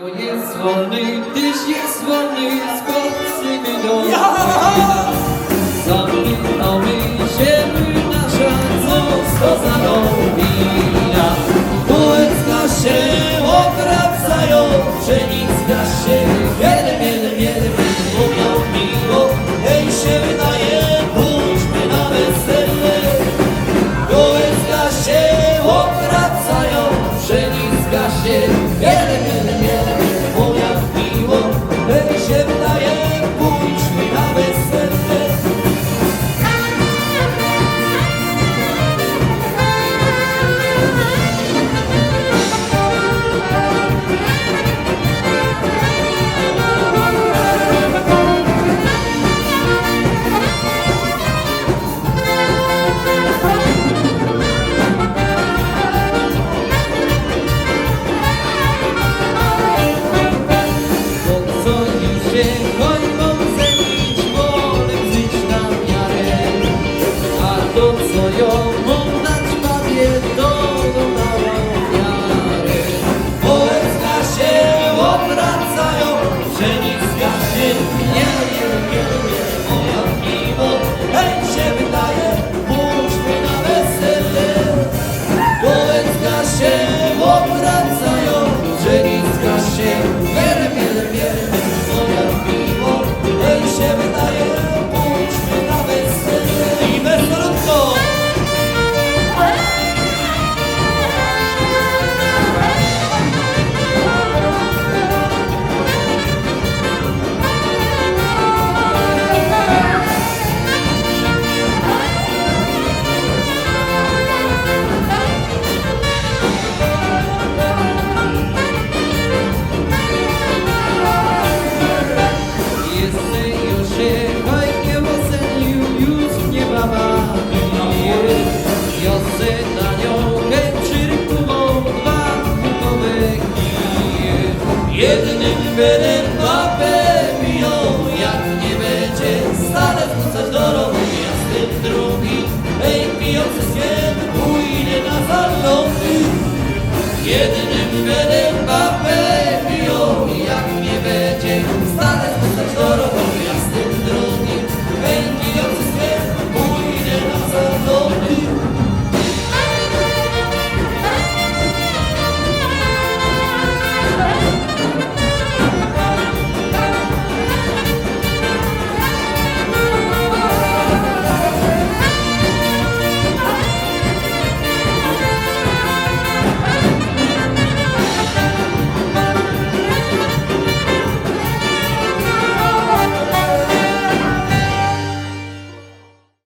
Jo jest wolny, gdyż jest wolny, skoczymy do Zapytamy się, nasza co za zarobila Poetka się obracają, pszenicka się wiele, wiele, wiele mówią miło. Hej się wydaje, pójdźmy na wesele. Poetka się obracają, pszenicka się wiele, wiele Jednym chwilem mapę biją, jak nie będzie stale wrzucać do rogu, a z tym drugi, ej pijący świat pójdzie na zaląty. Jednym chwilem mapę biją, jak nie będzie stale wrzucać do rogu,